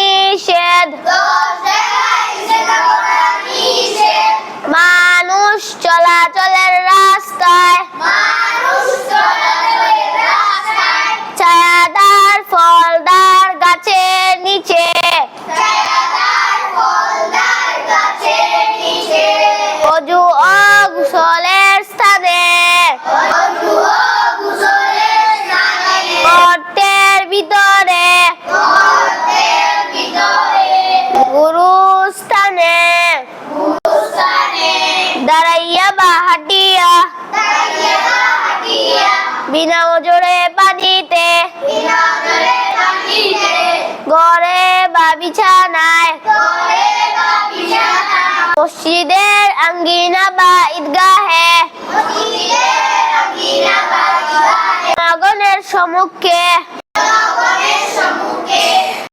নিষেধ গুরুস্থানে। দাঁড়াইয়া বা হাঁটিয়া। বিনা ওজরে পানিতে গড়ে বা বিছানায়। মসজিদের আঙ্গিনা বা ঈদগাহে। জনগণের সম্মুখে।